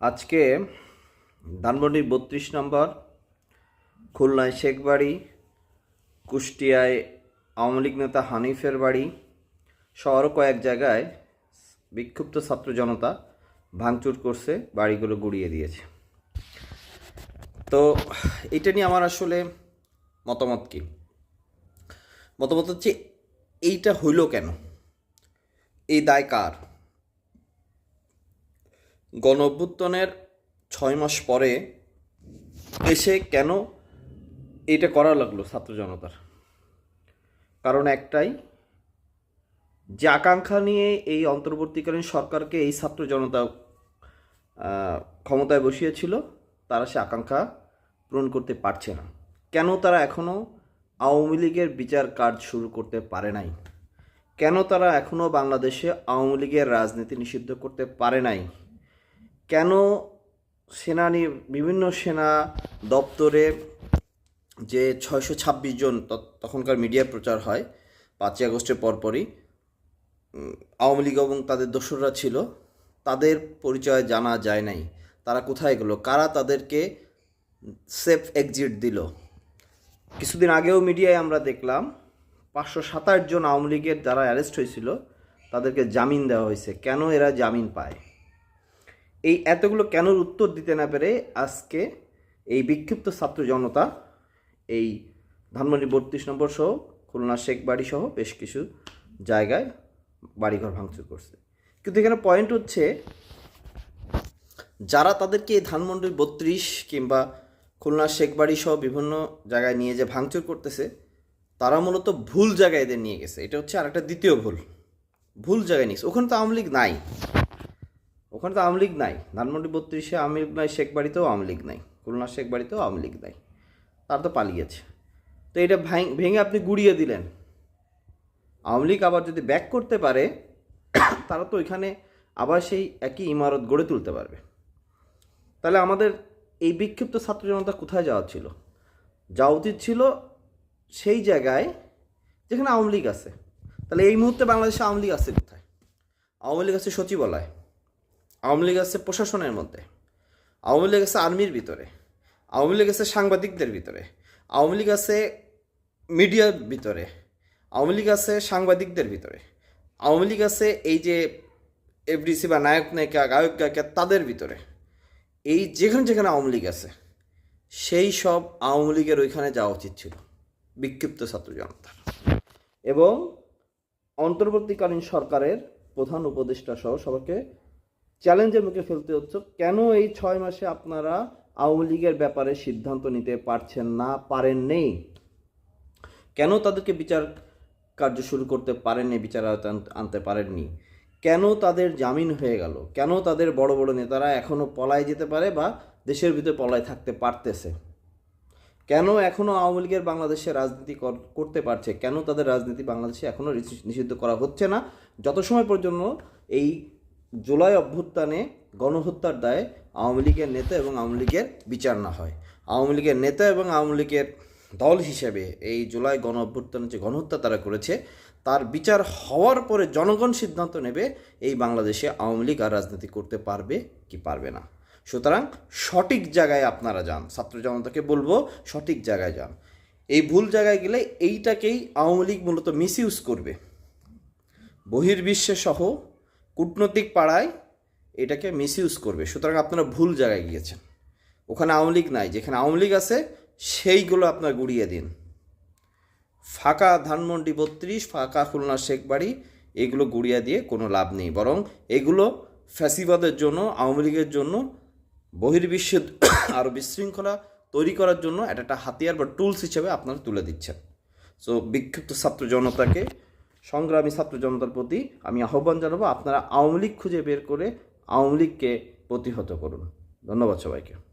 আজকে ধানমন্ডির বত্রিশ নম্বর, খুলনায় শেখ বাড়ি, কুষ্টিয়ায় আওয়ামী লীগ নেতা হানিফের বাড়ি শহর কয়েক জায়গায় বিক্ষুব্ধ ছাত্র জনতা ভাঙচুর করছে, বাড়িগুলো গুড়িয়ে দিয়েছে। তো এটা নিয়ে আমার আসলে মতামত কি? মতামত হচ্ছে, এইটা হইল কেন? এই দায় কার? গণ অভ্যুত্থানের ছয় মাস পরে এসে কেন এটা করা লাগল ছাত্র জনতার? কারণ একটাই, যে আকাঙ্ক্ষা নিয়ে এই অন্তর্বর্তীকালীন সরকারকে এই ছাত্র জনতা ক্ষমতায় বসিয়েছিল, তারা সে আকাঙ্ক্ষা পূরণ করতে পারছে না। কেন তারা এখনও আওয়ামী লীগের বিচার কাজ শুরু করতে পারে নাই? কেন তারা এখনও বাংলাদেশে আওয়ামী লীগের রাজনীতি নিষিদ্ধ করতে পারে নাই? কেন সেনানি বিভিন্ন সেনা দপ্তরে যে ছয়শো ছাব্বিশ জন তখনকার মিডিয়া প্রচার হয়, পাঁচই আগস্টের পরপরই আওয়ামী লীগ এবং তাদের দোসররা ছিল, তাদের পরিচয় জানা যায় নাই। তারা কোথায় গেল? কারা তাদেরকে সেফ এক্সিট দিল? কিছুদিন আগেও মিডিয়ায় আমরা দেখলাম, পাঁচশো সাতাশ জন আওয়ামী লীগের যারা অ্যারেস্ট হয়েছিল, তাদেরকে জামিন দেওয়া হয়েছে। কেন এরা জামিন পায়? এই এতগুলো কেনর উত্তর দিতে না পেরে আজকে এই বিক্ষিপ্ত ছাত্র জনতা, এই ধানমন্ডি বত্রিশ নম্বর সহ, খুলনা শেখ বাড়ি সহ বেশ কিছু জায়গায় বাড়িঘর ভাঙচুর করছে। কিন্তু এখানে পয়েন্ট হচ্ছে, যারা তাদেরকে এই ধানমন্ডি বত্রিশ কিংবা খুলনা শেখ বাড়ি সহ বিভিন্ন জায়গায় নিয়ে যে ভাঙচুর করতেছে, তারা মূলত ভুল জায়গায় এদের নিয়ে গেছে। এটা হচ্ছে আরেকটা দ্বিতীয় ভুল। ভুল জায়গায় নিয়েছে ওখানে তো আওয়ামী লীগ নাই। ওখানে তো আওয়ামী লীগ নাই। ধানমন্ডি বত্রিশে আওয়ামী লীগ নাই, শেখ বাড়িতেও আওয়ামী লীগ নাই। খুলনা শেখ বাড়িতেও আওয়ামী লীগ নাই। তারা তো পালিয়েছে। তো এটা ভাঙ- আপনি গুড়িয়ে দিলেন। আওয়ামী লীগ আবার যদি ব্যাক করতে পারে, তারা তো ওইখানে আবার সেই একই ইমারত গড়ে তুলতে পারবে। তাহলে আমাদের এই বিক্ষিপ্ত ছাত্র জনতা কোথায় যাওয়া ছিল? যাওয়া উচিত ছিল সেই জায়গায় যেখানে আওয়ামী লীগ আছে। তাহলে এই মুহূর্তে বাংলাদেশে আওয়ামী লীগ আছে কোথায়? আওয়ামী লীগ আছে সচিবালয়। আওয়ামী লীগ আছে প্রশাসনের মধ্যে, আওয়ামী লীগ আছে আর্মির ভিতরে, আওয়ামী লীগ আছে সাংবাদিকদের ভিতরে, আওয়ামী লীগ আছে মিডিয়ার ভিতরে, আওয়ামী লীগ আছে সাংবাদিকদের ভিতরে, আওয়ামী লীগ আছে এই যে এফডিসি বা নায়ক নায়িকা, গায়ক গায়িকা তাদের ভিতরে। এই যেখানে যেখানে আওয়ামী লীগ আছে, সেই সব আওয়ামী লীগের ওইখানে যাওয়া উচিত ছিল, বিক্ষিপ্ত ছাত্র জনতার এবং অন্তর্বর্তীকালীন সরকারের প্রধান উপদেষ্টা সহ সবাইকে চ্যালেঞ্জের মুখে ফেলতে হচ্ছে। কেন এই ছয় মাসে আপনারা আওয়ামী লীগের ব্যাপারে সিদ্ধান্ত নিতে পারছেন না পারেন নেই কেন তাদেরকে বিচার কার্য শুরু করতে পারেননি, বিচার আনতে পারেননি? কেন তাদের জামিন হয়ে গেল? কেন তাদের বড় বড় নেতারা এখনও পলায় যেতে পারে বা দেশের ভিতরে পলায় থাকতে পারতেছে? কেন এখনও আওয়ামী লীগের বাংলাদেশে রাজনীতি কর- করতে পারছে? কেন তাদের রাজনীতি বাংলাদেশে এখনও নিষিদ্ধ করা হচ্ছে না? যত সময় পর্যন্ত এই জুলাই অভ্যুত্থানে গণহত্যার দায়ে আওয়ামী লীগের নেতা এবং আওয়ামী লীগের বিচার না হয়। আওয়ামী লীগের নেতা এবং আওয়ামী লীগের দল হিসেবে এই জুলাই গণ অভ্যুত্থানে যে গণহত্যা তারা করেছে, তার বিচার হওয়ার পরে জনগণ সিদ্ধান্ত নেবে এই বাংলাদেশে আওয়ামী লীগ আর রাজনীতি করতে পারবে কি পারবে না। সুতরাং সঠিক জায়গায় আপনারা যান। ছাত্র জনতাকে বলব, সঠিক জায়গায় যান। এই ভুল জায়গায় গেলে এইটাকেই আওয়ামী লীগ মূলত মিসইউজ করবে। বহির্বিশ্বে সহ কূটনৈতিক পাড়ায় এটাকে মিসইউজ করবে। সুতরাং আপনারা ভুল জায়গায় গিয়েছেন। ওখানে আওয়ামী লীগ নাই। যেখানে আওয়ামী লীগ আছে, সেইগুলো আপনার গুড়িয়ে দিন। ফাঁকা ধানমন্ডি বত্রিশ, ফাঁকা খুলনা শেখ বাড়ি, এগুলো গুড়িয়ে দিয়ে কোনো লাভ নেই। বরং এগুলো ফ্যাসিবাদের জন্য, আওয়ামী লীগের জন্য বহির্বিশ্বে আরও বিশৃঙ্খলা তৈরি করার জন্য একটা হাতিয়ার বা টুলস হিসেবে আপনারা তুলে দিচ্ছেন। সো বিক্ষিপ্ত ছাত্র জনতাকে সংগ্রামী ছাত্র জনতার প্রতি আমি আহ্বান জানাব, আপনারা আওয়ামী লীগ খুঁজে বের করে আওয়ামী লীগকে প্রতিহত করুন। ধন্যবাদ সবাইকে।